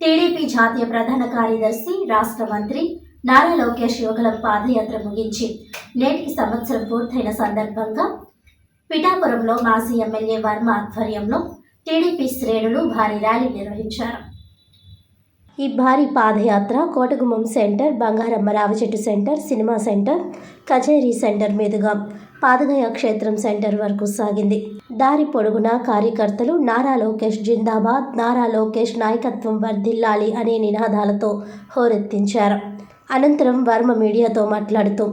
TDP జాతీయ ప్రధాన కార్యదర్శి రాష్ట్ర మంత్రి నారా లోకేష్ యువకుల పాదయాత్ర ముగించి నేటికి సంవత్సరం పూర్తయిన సందర్భంగా పిఠాపురంలో మాజీ ఎమ్మెల్యే వర్మ ఆధ్వర్యంలో టీడీపీ శ్రేణులు భారీ ర్యాలీ నిర్వహించారు. ఈ భారీ పాదయాత్ర Kotagummam centre Bangaramma Ravachettu centre cinema centre కచేరీ సెంటర్ మీదుగా పాదగయ క్షేత్రం సెంటర్ వరకు సాగింది. దారి పొడుగునా కార్యకర్తలు నారా లోకేష్ జిందాబాద్ నారా లోకేష్ నాయకత్వం వర్ధిల్లాలి అనే నినాదాలతో హోరెత్తించారు. అనంతరం వర్మ మీడియాతో మాట్లాడుతూ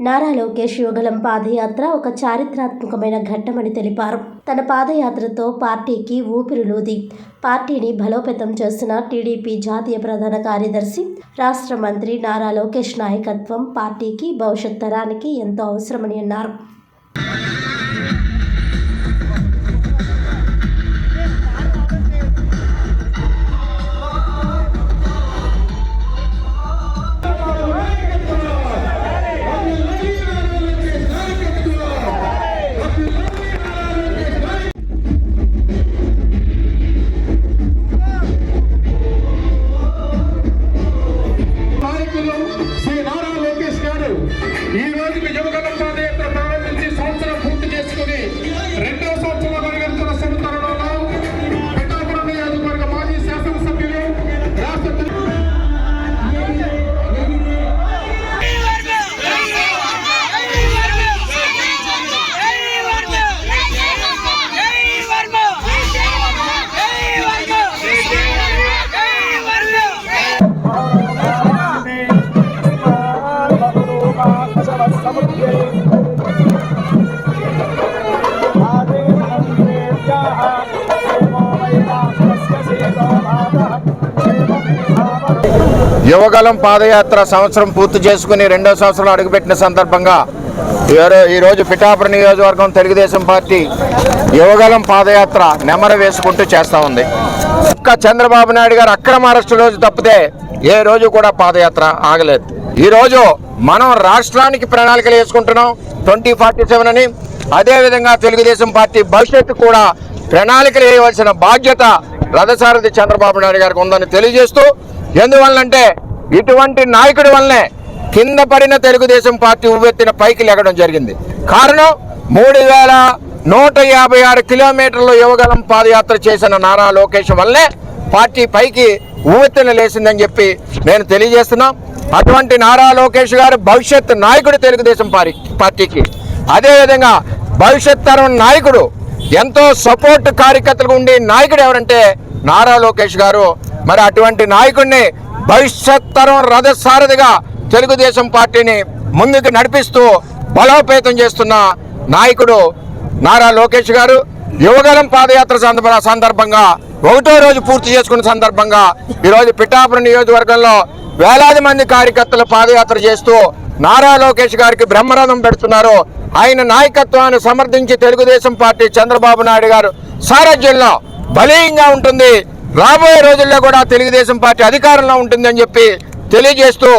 నారా లోకేష్ యుగలం పాదయాత్ర ఒక చారిత్రాత్మకమైన ఘట్టమని తెలిపారు. తన పాదయాత్రతో పార్టీకి ఊపిరిలూది పార్టీని బలోపేతం చేస్తున్న టీడీపీ జాతీయ ప్రధాన కార్యదర్శి రాష్ట్ర మంత్రి నారా లోకేష్ నాయకత్వం పార్టీకి భవిష్యత్ తరానికి ఎంతో అవసరమని అన్నారు. యువగలం పాదయాత్ర సంవత్సరం పూర్తి చేసుకుని రెండో సంవత్సరం అడుగుపెట్టిన సందర్భంగా ఈరోజు పిఠాపురం నియోజకవర్గం తెలుగుదేశం పార్టీ యువగలం పాదయాత్ర నెమర వేసుకుంటూ చేస్తూ ఉంది. ఒక్క చంద్రబాబు నాయుడు గారు అక్రమ అరెస్టు రోజు తప్పితే ఏ రోజు కూడా పాదయాత్ర ఆగలేదు. ఈరోజు మనం రాష్ట్రానికి ప్రణాళికలు వేసుకుంటున్నాం. ట్వంటీ ఫార్టీ సెవెన్ అని. అదేవిధంగా తెలుగుదేశం పార్టీ భవిష్యత్తు కూడా ప్రణాళికలు వేయవలసిన బాధ్యత రథసారథి చంద్రబాబు నాయుడు గారికి ఉందని తెలియజేస్తూ ఎందువల్లంటే ఇటువంటి నాయకుడి వల్లనే కింద పడిన తెలుగుదేశం పార్టీ ఉవ్వెత్తిన పైకి లేగడం జరిగింది. కారణం మూడు వేల నూట యాభై ఆరు కిలోమీటర్లు యువగలం పాదయాత్ర చేసిన నారా లోకేష్ వల్లనే పార్టీ పైకి ఉవ్వెత్తిన లేచిందని చెప్పి నేను తెలియజేస్తున్నాం. అటువంటి నారా లోకేష్ గారు భవిష్యత్ నాయకుడు తెలుగుదేశం పార్టీ పార్టీకి. అదేవిధంగా భవిష్యత్ తరం నాయకుడు ఎంతో సపోర్ట్ కార్యకర్తలు ఉండే నాయకుడు ఎవరంటే నారా లోకేష్ గారు మరి అటువంటి నాయకుడిని భవిష్యత్ తరం రథసారథిగా తెలుగుదేశం పార్టీని ముందుకు నడిపిస్తూ బలోపేతం చేస్తున్న నాయకుడు నారా లోకేష్ గారు యువగలం పాదయాత్ర సందర్భ- సందర్భంగా ఒకటో రోజు పూర్తి చేసుకున్న సందర్భంగా ఈరోజు పిఠాపురం నియోజకవర్గంలో వేలాది మంది కార్యకర్తలు పాదయాత్ర చేస్తూ నారా లోకేష్ గారికి బ్రహ్మరథం పెడుతున్నారు. ఆయన నాయకత్వాన్ని సమర్థించి తెలుగుదేశం పార్టీ చంద్రబాబు నాయుడు గారు సారథ్యంలో బలీయంగా ఉంటుంది. రాబోయే రోజుల్లో కూడా తెలుగుదేశం పార్టీ అధికారంలో ఉంటుందని చెప్పి తెలియజేస్తూ